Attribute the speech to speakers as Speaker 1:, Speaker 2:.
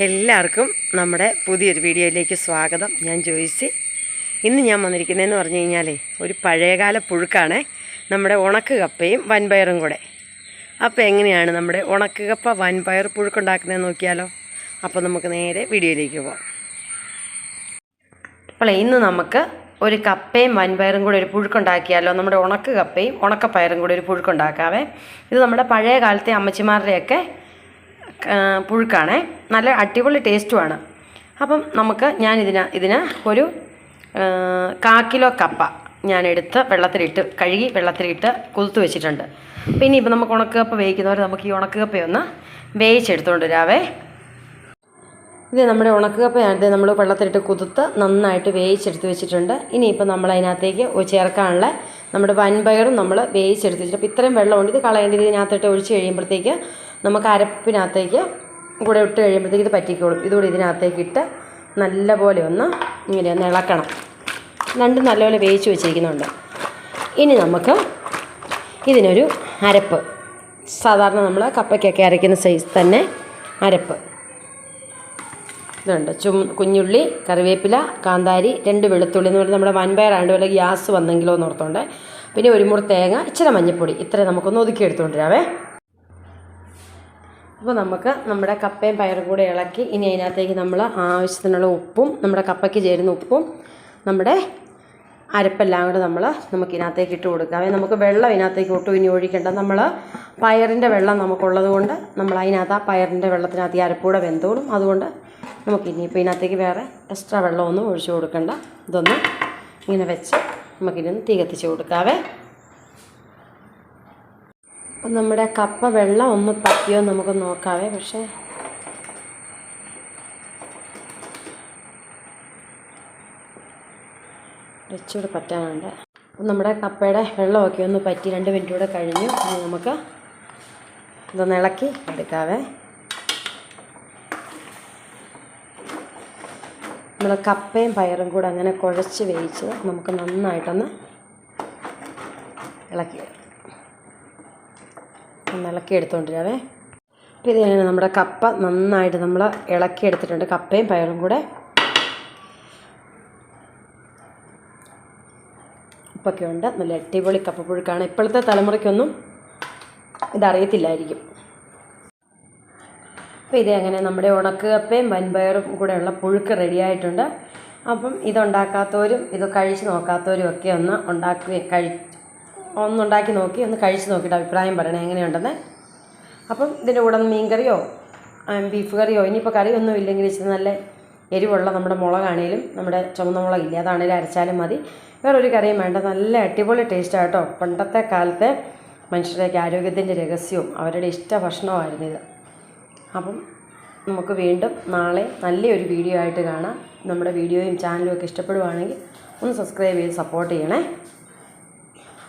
Speaker 1: എല്ലാവർക്കും നമ്മുടെ പുതിയൊരു വീഡിയോയിലേക്ക് സ്വാഗതം. ഞാൻ ജോയിസി. ഇന്ന് ഞാൻ വന്നിരിക്കുന്നതെന്ന് പറഞ്ഞു കഴിഞ്ഞാലേ ഒരു പഴയകാല പുഴുക്കാണ് നമ്മുടെ ഉണക്ക് കപ്പയും വൻപയറും കൂടെ. അപ്പോൾ എങ്ങനെയാണ് നമ്മുടെ ഉണക്ക് കപ്പ വൻപയർ പുഴുക്കുണ്ടാക്കുന്നതെന്ന് നോക്കിയാലോ? അപ്പോൾ നമുക്ക് നേരെ വീഡിയോയിലേക്ക് പോകാം അപ്പോൾ ഇന്ന് നമുക്ക് ഒരു കപ്പയും വൻപയറും കൂടെ ഒരു പുഴുക്കുണ്ടാക്കിയാലോ? നമ്മുടെ ഉണക്ക് കപ്പയും ഉണക്കപ്പയറും കൂടെ ഒരു പുഴുക്കുണ്ടാക്കാവേ. ഇത് നമ്മുടെ പഴയ കാലത്തെ അമ്മച്ചിമാരുടെയൊക്കെ പുഴുക്കാണേ. നല്ല അടിപൊളി ടേസ്റ്റുമാണ്. അപ്പം നമുക്ക് ഞാൻ ഇതിന് ഇതിന് ഒരു കാ കിലോ കപ്പ ഞാനെടുത്ത് വെള്ളത്തിലിട്ട് കഴുകി വെള്ളത്തിലിട്ട് കുതിർത്ത് വെച്ചിട്ടുണ്ട്. പിന്നെ ഇപ്പം നമുക്ക് ഉണക്കക്കപ്പ വേവിക്കുന്നവർ നമുക്ക് ഈ ഉണക്കക്കപ്പയൊന്ന് വേവിച്ചെടുത്തുകൊണ്ട് വരാവേ. ഇത് നമ്മുടെ ഉണക്കക്കപ്പയാണ് നമ്മൾ വെള്ളത്തിലിട്ട് കുതിർത്ത് നന്നായിട്ട് വേവിച്ചെടുത്ത് വെച്ചിട്ടുണ്ട്. ഇനിയിപ്പോൾ നമ്മൾ അതിനകത്തേക്ക് ചേർക്കാനുള്ള നമ്മുടെ വൻപയറും നമ്മൾ വേവിച്ചെടുത്ത് വെച്ചിട്ട് അപ്പോൾ ഇത്രയും വെള്ളമുണ്ട്. ഇത് കളയേണ്ടത് ഇതിനകത്തോട്ട് ഒഴിച്ച് കഴിയുമ്പോഴത്തേക്ക് നമുക്ക് അരപ്പിനകത്തേക്ക് കൂടെ ഇട്ട് കഴിയുമ്പോഴത്തേക്ക് ഇത് പറ്റിക്കോളും. ഇതുകൂടി ഇതിനകത്തേക്ക് ഇട്ട് നല്ലപോലെ ഒന്ന് ഇങ്ങനെ ഒന്ന് ഇളക്കണം. രണ്ടും നല്ലപോലെ വേവിച്ച് വെച്ചിരിക്കുന്നുണ്ട്. ഇനി നമുക്ക് ഇതിനൊരു അരപ്പ്. സാധാരണ നമ്മൾ കപ്പയ്ക്കൊക്കെ അരയ്ക്കുന്ന സൈസ് തന്നെ അരപ്പ്. ഇതുണ്ട്. ചും കുഞ്ഞുള്ളി കറിവേപ്പില കാന്താരി രണ്ട് വെളുത്തുള്ളി എന്ന് പറഞ്ഞാൽ നമ്മുടെ വൻപയറാണ്ട് വല്ല ഗ്യാസ് വന്നെങ്കിലോ എന്ന് ഓർത്തോണ്ട്. പിന്നെ ഒരു മുറി തേങ്ങ ഇച്ചിരി മഞ്ഞൾപ്പൊടി ഇത്രയും നമുക്കൊന്ന് ഒതുക്കി എടുത്തുകൊണ്ടിരാവേ അപ്പോൾ നമുക്ക് നമ്മുടെ കപ്പയും പയറും കൂടെ ഇളക്കി ഇനി അതിനകത്തേക്ക് നമ്മൾ ആവശ്യത്തിനുള്ള ഉപ്പും നമ്മുടെ കപ്പയ്ക്ക് ചേരുന്ന ഉപ്പും നമ്മുടെ അരപ്പെല്ലാം കൂടെ നമ്മൾ നമുക്ക് ഇതിനകത്തേക്ക് ഇട്ട് കൊടുക്കാവേ നമുക്ക് വെള്ളം ഇതിനകത്തേക്ക് ഒട്ടും ഇനി ഒഴിക്കേണ്ട. നമ്മൾ പയറിന്റെ വെള്ളം നമുക്കുള്ളത് കൊണ്ട് നമ്മൾ അതിനകത്ത് ആ പയറിന്റെ വെള്ളത്തിനകത്ത് ഈ അരപ്പൂടെ വെന്തോളും. അതുകൊണ്ട് നമുക്ക് ഇനിയിപ്പോൾ ഇതിനകത്തേക്ക് വേറെ എക്സ്ട്രാ വെള്ളമൊന്നും ഒഴിച്ചു കൊടുക്കണ്ട. ഇതൊന്ന് ഇങ്ങനെ വെച്ച് നമുക്കിതൊന്ന് തീ കത്തിച്ച് കൊടുക്കാവേ. അപ്പം നമ്മുടെ കപ്പ വെള്ളം ഒന്ന് പറ്റിയോ നമുക്ക് നോക്കാവേ പക്ഷേ. ഇച്ചിരി പറ്റാനുണ്ട്. അപ്പം നമ്മുടെ കപ്പയുടെ വെള്ളമൊക്കെ ഒന്ന് പറ്റി രണ്ട് മിനിറ്റ് കൂടെ കഴിഞ്ഞു. ഇനി നമുക്ക് ഇതൊന്ന് ഇളക്കി എടുക്കാവേ. നമ്മൾ കപ്പയും പയറും കൂടെ അങ്ങനെ കുഴച്ച് വേവിച്ച് നമുക്ക് നന്നായിട്ടൊന്ന് ഇളക്കി ഒന്ന് ഇളക്കി എടുത്തുകൊണ്ടിരാവേ അപ്പോൾ ഇത് തന്നെ നമ്മുടെ കപ്പ നന്നായിട്ട് നമ്മൾ ഇളക്കി എടുത്തിട്ടുണ്ട്. കപ്പയും പയറും കൂടെ. ഉപ്പൊക്കെ ഉണ്ട്. നല്ല അടിപൊളി കപ്പപ്പുഴുക്കാണ്. ഇപ്പോഴത്തെ തലമുറയ്ക്കൊന്നും ഇതറിയത്തില്ലായിരിക്കും. അപ്പോൾ ഇത് അങ്ങനെ നമ്മുടെ ഉണക്ക് കപ്പയും വൻപയറും കൂടെയുള്ള പുഴുക്ക് റെഡിയായിട്ടുണ്ട് അപ്പം ഇതുണ്ടാക്കാത്തവരും ഇത് കഴിച്ച് നോക്കാത്തവരും ഒക്കെ ഒന്ന് ഉണ്ടാക്കുകയും കഴി ഒന്നുണ്ടാക്കി നോക്കി ഒന്ന് കഴിച്ച് നോക്കിയിട്ട് അഭിപ്രായം പറയണേ എങ്ങനെയുണ്ടെന്ന്. അപ്പം ഇതിന്റെ കൂടെ മീൻ കറിയോ ബീഫ് കറിയോ ഇനിയിപ്പോൾ കറിയൊന്നും ഇല്ലെങ്കിൽ ഇച്ചിരി നല്ല എരിവുള്ള നമ്മുടെ മുളകാണേലും നമ്മുടെ ചുമന്ന മുളകില്ലേ അതാണേലും അരച്ചാലും മതി. വേറൊരു കറിയും വേണ്ട നല്ല അടിപൊളി ടേസ്റ്റാണ് കേട്ടോ. പണ്ടത്തെ കാലത്തെ മനുഷ്യരുടെയൊക്കെ ആരോഗ്യത്തിന്റെ രഹസ്യവും അവരുടെ ഇഷ്ട ഭക്ഷണമായിരുന്നു ഇത്. അപ്പം നമുക്ക് വീണ്ടും നാളെ നല്ലൊരു വീഡിയോ ആയിട്ട് കാണാം. നമ്മുടെ വീഡിയോയും ചാനലും ഒക്കെ ഇഷ്ടപ്പെടുവാണെങ്കിൽ ഒന്ന് സബ്സ്ക്രൈബ് ചെയ്ത് സപ്പോർട്ട് ചെയ്യണേ.